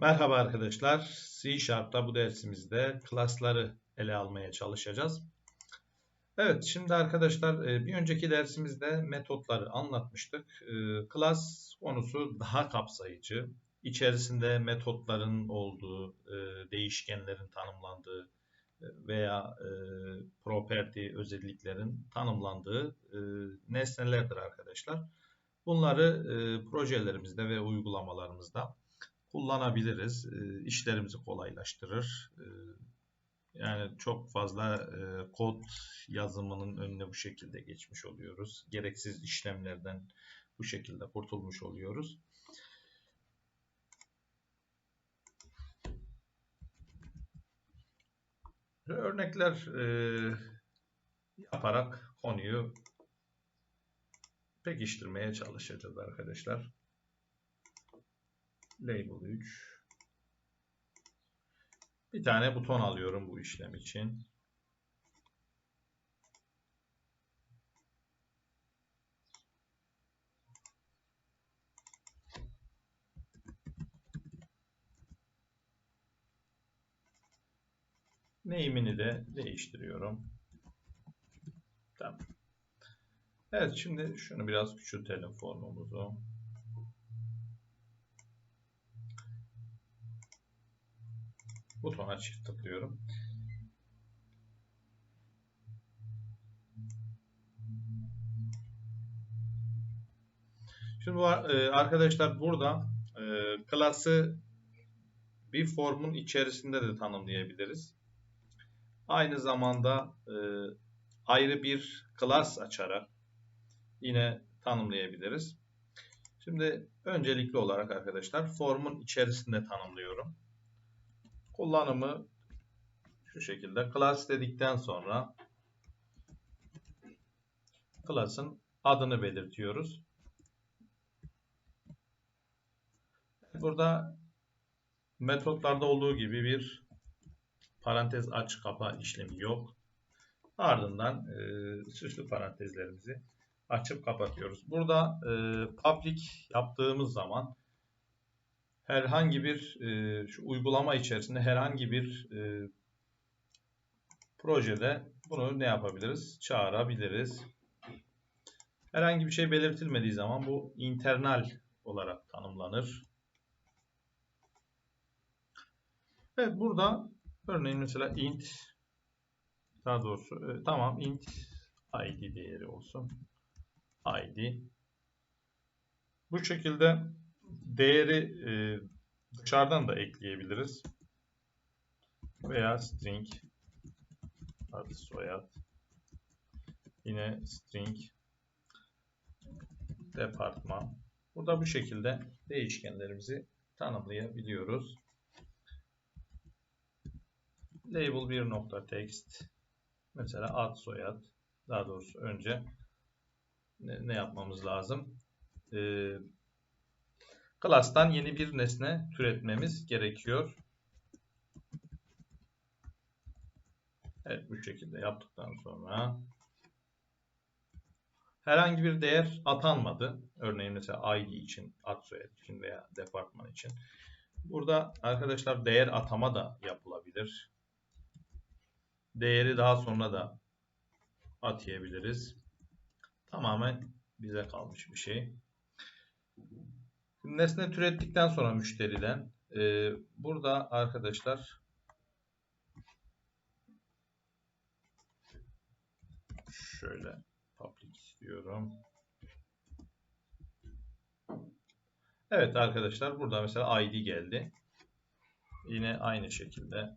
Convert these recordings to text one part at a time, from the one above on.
Merhaba arkadaşlar. C Sharp'ta bu dersimizde klasları ele almaya çalışacağız. Evet, şimdi arkadaşlar e, bir önceki dersimizde metotları anlatmıştık. Klas e, konusu daha kapsayıcı. İçerisinde metotların olduğu, e, değişkenlerin tanımlandığı veya property özelliklerin tanımlandığı nesnelerdir arkadaşlar. Bunları projelerimizde ve uygulamalarımızda kullanabiliriz. E, işlerimizi kolaylaştırır. E, yani çok fazla e, kod yazımının önüne bu şekilde geçmiş oluyoruz. Gereksiz işlemlerden bu şekilde kurtulmuş oluyoruz. Örnekler yaparak konuyu pekiştirmeye çalışacağız arkadaşlar. Label 3. Bir tane buton alıyorum bu işlem için. Name'ini de değiştiriyorum. Tamam. Evet şimdi şunu biraz küçültelim formumuzu. Butona çift tıklıyorum. Şimdi e, arkadaşlar burada e, klası bir formun içerisinde de tanımlayabiliriz. Aynı zamanda e, ayrı bir klas açarak yine tanımlayabiliriz. Şimdi öncelikli olarak arkadaşlar formun içerisinde tanımlıyorum. Kullanımı şu şekilde. Class dedikten sonra class'ın adını belirtiyoruz. Burada metotlarda olduğu gibi bir parantez aç kapa işlemi yok. Ardından e, süslü parantezlerimizi açıp kapatıyoruz. Burada e, public yaptığımız zaman herhangi bir e, şu uygulama içerisinde herhangi bir e, projede bunu ne yapabiliriz? Çağırabiliriz. Herhangi bir şey belirtilmediği zaman bu internal olarak tanımlanır. Evet burada örneğin mesela int daha doğrusu e, tamam int id değeri olsun. id bu şekilde değeri e, dışarıdan da ekleyebiliriz. Veya string ad soyad yine string departman burada bu şekilde değişkenlerimizi tanımlayabiliyoruz. Label bir nokta text mesela ad soyad daha doğrusu önce ne, ne yapmamız lazım? Ee, Class'tan yeni bir nesne türetmemiz gerekiyor. Evet bu şekilde yaptıktan sonra herhangi bir değer atanmadı. Örneğin mesela ID için, ad soyad için veya departman için. Burada arkadaşlar değer atama da yapılabilir. Değeri daha sonra da atayabiliriz. Tamamen bize kalmış bir şey. Nesne türettikten sonra müşteriden e, burada arkadaşlar şöyle public istiyorum. Evet arkadaşlar burada mesela id geldi. Yine aynı şekilde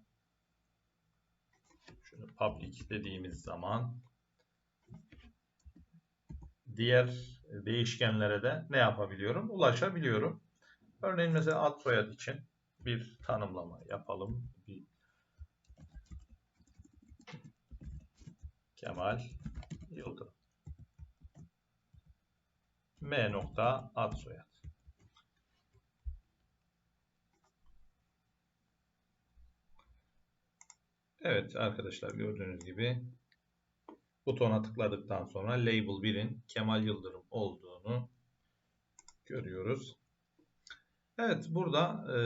şunu public dediğimiz zaman diğer değişkenlere de ne yapabiliyorum? Ulaşabiliyorum. Örneğin mesela ad soyad için bir tanımlama yapalım. Bir Kemal Yıldırım. M nokta ad soyad. Evet arkadaşlar gördüğünüz gibi butona tıkladıktan sonra label 1'in Kemal Yıldırım olduğunu görüyoruz. Evet burada e,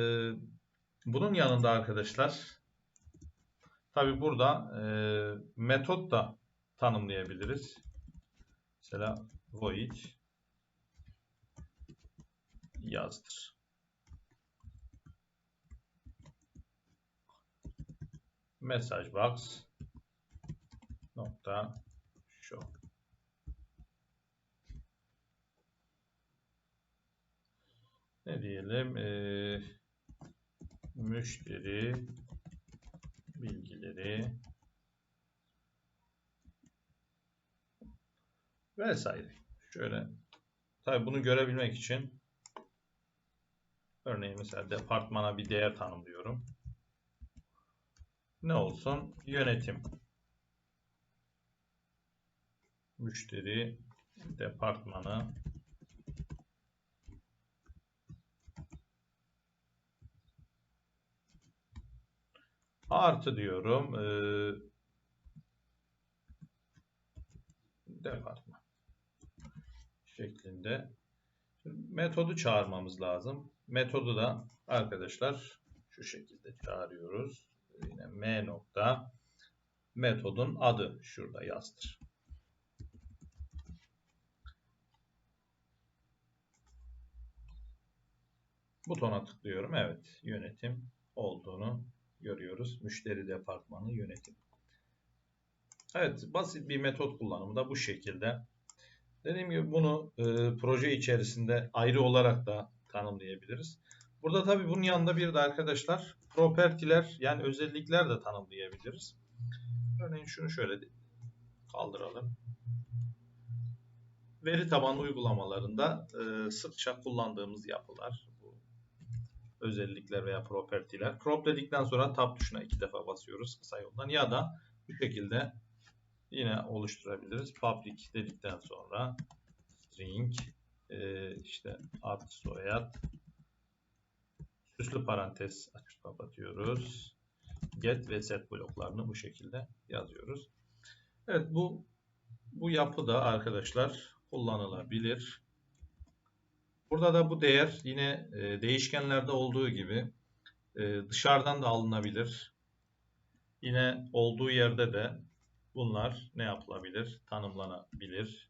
Bunun yanında arkadaşlar tabi burada e, metot da tanımlayabiliriz. Mesela void yazdır. Message box nokta show. Ne diyelim? Ee, müşteri bilgileri vesaire. Şöyle tabi bunu görebilmek için örneğin mesela departmana bir değer tanımlıyorum. Ne olsun? Yönetim. Müşteri departmanı artı diyorum. Ee, departman şeklinde. metodu çağırmamız lazım. Metodu da arkadaşlar şu şekilde çağırıyoruz. Yine m nokta metodun adı şurada yazdır. Butona tıklıyorum. Evet, yönetim olduğunu görüyoruz. Müşteri departmanı yönetim. Evet, basit bir metot kullanımı da bu şekilde. Dediğim gibi bunu e, proje içerisinde ayrı olarak da tanımlayabiliriz. Burada tabii bunun yanında bir de arkadaşlar propertiler yani özellikler de tanımlayabiliriz. Örneğin şunu şöyle kaldıralım. Veri tabanlı uygulamalarında e, sıkça kullandığımız yapılar özellikler veya propertiler. Crop dedikten sonra tab tuşuna iki defa basıyoruz kısa yoldan ya da bu şekilde yine oluşturabiliriz. Public dedikten sonra string e, işte ad soyad süslü parantez açıp kapatıyoruz. Get ve set bloklarını bu şekilde yazıyoruz. Evet bu bu yapı da arkadaşlar kullanılabilir. Burada da bu değer yine e, değişkenlerde olduğu gibi e, dışarıdan da alınabilir. Yine olduğu yerde de bunlar ne yapılabilir? Tanımlanabilir.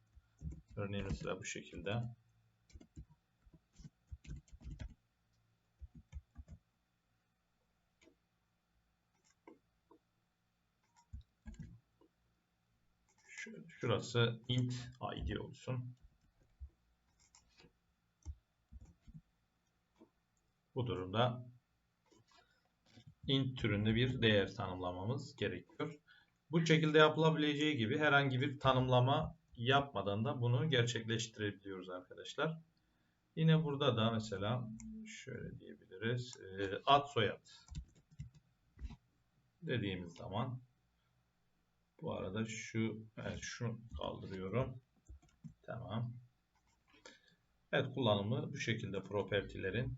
Örneğin mesela bu şekilde. Şurası int id olsun. Bu durumda int türünde bir değer tanımlamamız gerekiyor. Bu şekilde yapılabileceği gibi herhangi bir tanımlama yapmadan da bunu gerçekleştirebiliyoruz arkadaşlar. Yine burada da mesela şöyle diyebiliriz. E, ad soyad dediğimiz zaman bu arada şu evet şunu kaldırıyorum. Tamam. Evet kullanımı bu şekilde propertilerin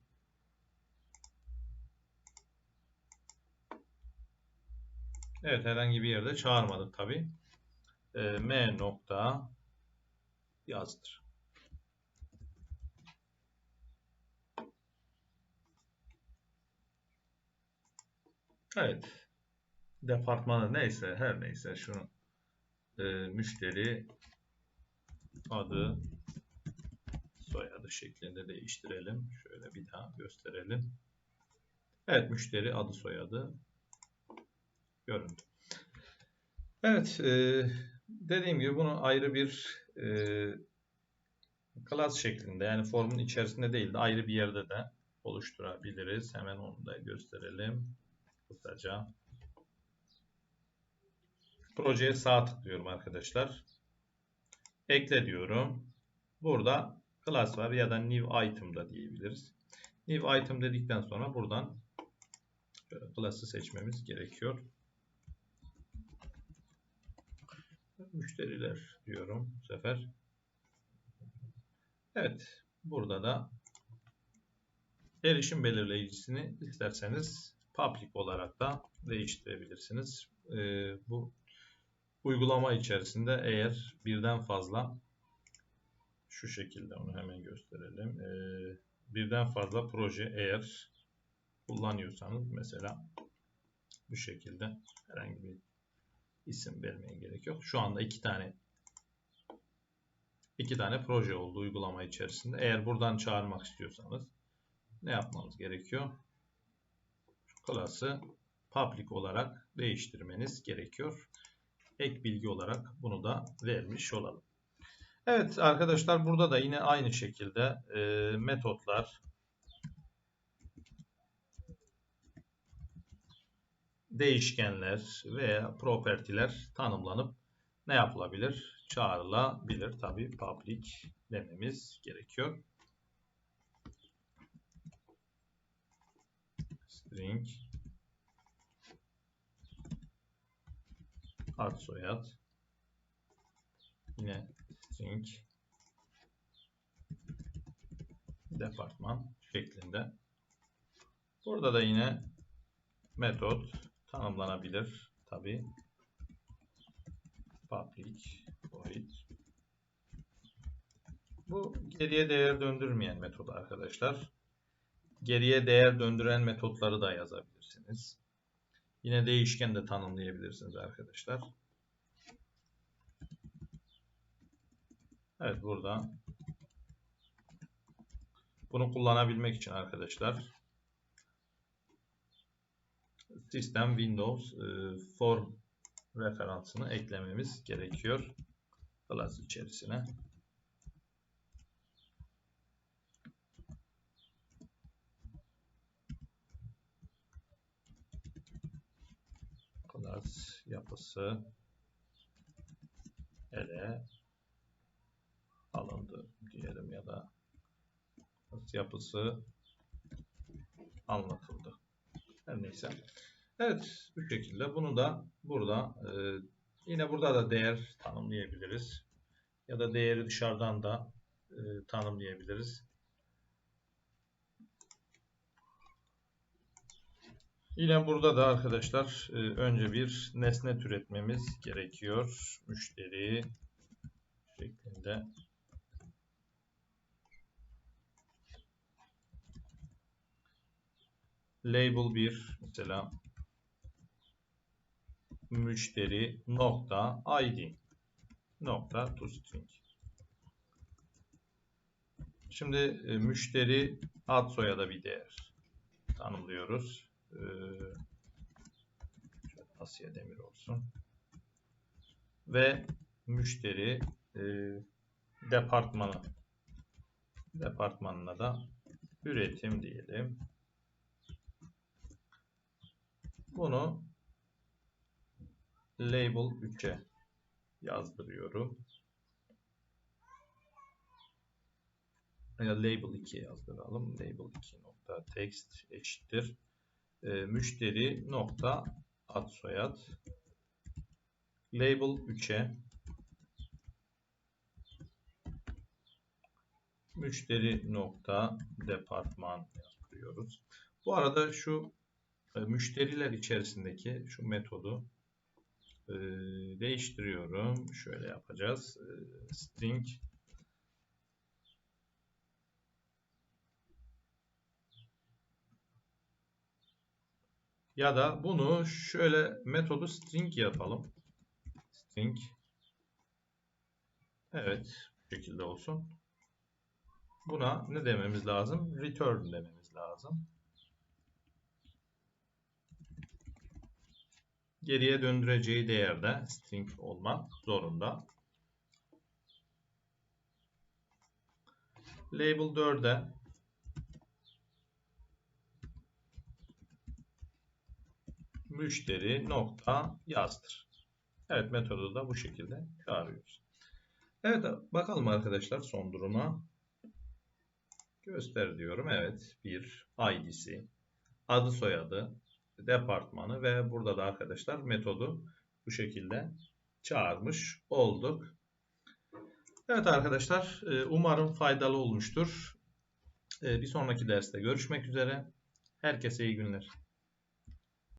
Evet herhangi bir yerde çağırmadık tabi. E, M nokta yazdır. Evet departmanı neyse her neyse şunu e, müşteri adı soyadı şeklinde değiştirelim. Şöyle bir daha gösterelim. Evet müşteri adı soyadı göründü. Evet e, dediğim gibi bunu ayrı bir e, class şeklinde yani formun içerisinde değil de ayrı bir yerde de oluşturabiliriz. Hemen onu da gösterelim kısaca. Projeye sağ tıklıyorum arkadaşlar. Ekle diyorum. Burada class var ya da new item da diyebiliriz. New item dedikten sonra buradan class'ı seçmemiz gerekiyor. Müşteriler diyorum bu sefer. Evet. Burada da erişim belirleyicisini isterseniz public olarak da değiştirebilirsiniz. Ee, bu uygulama içerisinde eğer birden fazla şu şekilde onu hemen gösterelim. Ee, birden fazla proje eğer kullanıyorsanız mesela bu şekilde herhangi bir isim vermeye gerek yok. Şu anda iki tane iki tane proje oldu uygulama içerisinde. Eğer buradan çağırmak istiyorsanız ne yapmanız gerekiyor? Klası public olarak değiştirmeniz gerekiyor. Ek bilgi olarak bunu da vermiş olalım. Evet arkadaşlar burada da yine aynı şekilde e, metotlar değişkenler veya propertiler tanımlanıp ne yapılabilir? Çağrılabilir. Tabi public dememiz gerekiyor. String ad soyad yine string departman şeklinde. Burada da yine metot tanımlanabilir. Tabi public void bu geriye değer döndürmeyen metot arkadaşlar. Geriye değer döndüren metotları da yazabilirsiniz. Yine değişken de tanımlayabilirsiniz arkadaşlar. Evet burada bunu kullanabilmek için arkadaşlar System Windows e, form referansını eklememiz gerekiyor. Class içerisine. Class yapısı ele alındı diyelim ya da yapısı anlatıldı. Her neyse. Evet bu şekilde bunu da burada e, yine burada da değer tanımlayabiliriz. Ya da değeri dışarıdan da e, tanımlayabiliriz. Yine burada da arkadaşlar e, önce bir nesne türetmemiz gerekiyor. Müşteri şeklinde label 1 mesela müşteri nokta id nokta toString. Şimdi e, müşteri ad soyada bir değer tanımlıyoruz. E, Asya Demir olsun. Ve müşteri e, departmanı departmanına da üretim diyelim. Bunu label 3'e yazdırıyorum. Ya label 2'ye yazdıralım. Label 2 nokta text eşittir. E, müşteri nokta ad soyad. Label 3'e müşteri nokta departman yazdırıyoruz. Bu arada şu müşteriler içerisindeki şu metodu e, değiştiriyorum. Şöyle yapacağız. E, string ya da bunu şöyle metodu string yapalım. String Evet, bu şekilde olsun. Buna ne dememiz lazım? Return dememiz lazım. Geriye döndüreceği değerde string olmak zorunda. Label 4'e müşteri nokta yazdır. Evet metodu da bu şekilde çağırıyoruz. Evet bakalım arkadaşlar son duruma. Göster diyorum. Evet bir ID'si, adı soyadı, departmanı ve burada da arkadaşlar metodu bu şekilde çağırmış olduk. Evet arkadaşlar e, umarım faydalı olmuştur. E, bir sonraki derste görüşmek üzere. Herkese iyi günler.